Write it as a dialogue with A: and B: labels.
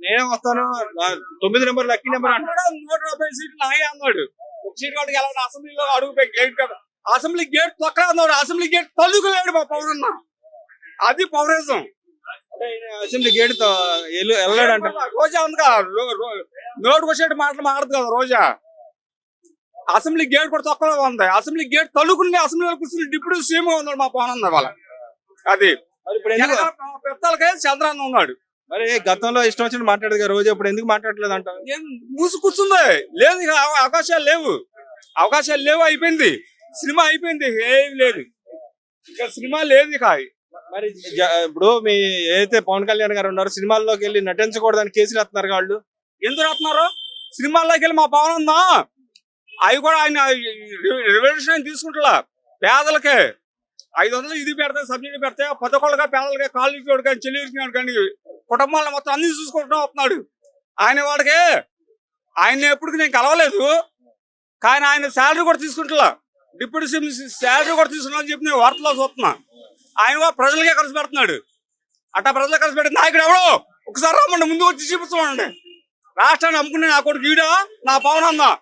A: నేనే వస్తాను. తొమ్మిది నెంబర్ లక్కీ నెంబర్ అంట
B: అన్నాడు నూట యాభై సీట్లు నాగే అన్నాడు. ఒక సీట్ కాడికి వెళ్ళాలి అసెంబ్లీలో అడుగు గేట్ కదా. అసెంబ్లీ గేట్ తొక్కరా అన్నాడు. అసెంబ్లీ గేట్ తల్లుకులేడు మా పవన్ అన్న అది
A: అంటే ఈయన అసెంబ్లీ గేట్ వెళ్ళాడంట
B: రోజా ఉంది కదా. రో- రో- నోటుకు వచ్చేటి మాటలు మాడదు కదా రోజా. అసెంబ్లీ గేట్ కూడా తొక్కలో ఉంది. అసెంబ్లీ గేట్ తల్లుకుని అసెంబ్లీలో కూర్చుని డిప్యూటీ సీఎం ఉన్నాడు మా పవన్ అన్న వాళ్ళ. అది. పెద్దలకే చంద్రాన్న ఉన్నాడు.
A: మరి గతంలో ఇష్టం వచ్చినట్టు మాట్లాడదు రోజు ఇప్పుడు ఎందుకు మాట్లాడలేదు అంట
B: ఏం మూసి కూర్చుంది. లేదు ఇక అవకాశాలు లేవు. అవకాశాలు లేవు అయిపోయింది. సినిమా అయిపోయింది. ఏం లేదు. ఇక సినిమా లేదు ఇక.
A: మరి ఇప్పుడు మీ ఏదైతే పవన్ కళ్యాణ్ గారు ఉన్నారో సినిమాల్లోకి వెళ్ళి నటించకూడదని కేసులు వేస్తున్నారు వాళ్ళు.
B: ఎందుకు రాస్తున్నారు సినిమాల్లోకి వెళ్ళి మా పవన్ ఉందా? అవి కూడా ఆయన రెవల్యూషన్ తీసుకుంటా పేదలకే. ఐదు వందలు ఇది పెడితే సబ్సిడీ పెడితే పదకొండుగా పేదలకే కాళ్ళు కానీ చెల్లి కానీ కుటుంబాలను మొత్తం అన్ని చూసుకుంటూ వస్తున్నాడు. ఆయన వాడికి ఆయన ఎప్పుడు నేను కలవలేదు. కానీ ఆయన శాలరీ కూడా తీసుకుంటా డిప్యూటీ సీఎం శాలరీ కూడా తీసుకున్నా అని చెప్పి నేను వార్తలో చూస్తున్నా. ఆయన కూడా ప్రజలకే కలిసి పెడుతున్నాడు. అట్టా ప్రజలకు కలిసి పెట్టిన నాయకుడు ఎవడో? ఒకసారి రమ్మండి ముందు వచ్చి చూపిస్తామండి. రాష్ట్రాన్ని అమ్ముకునే నా కొడుకు ఈడా? నా పవన్ అన్న.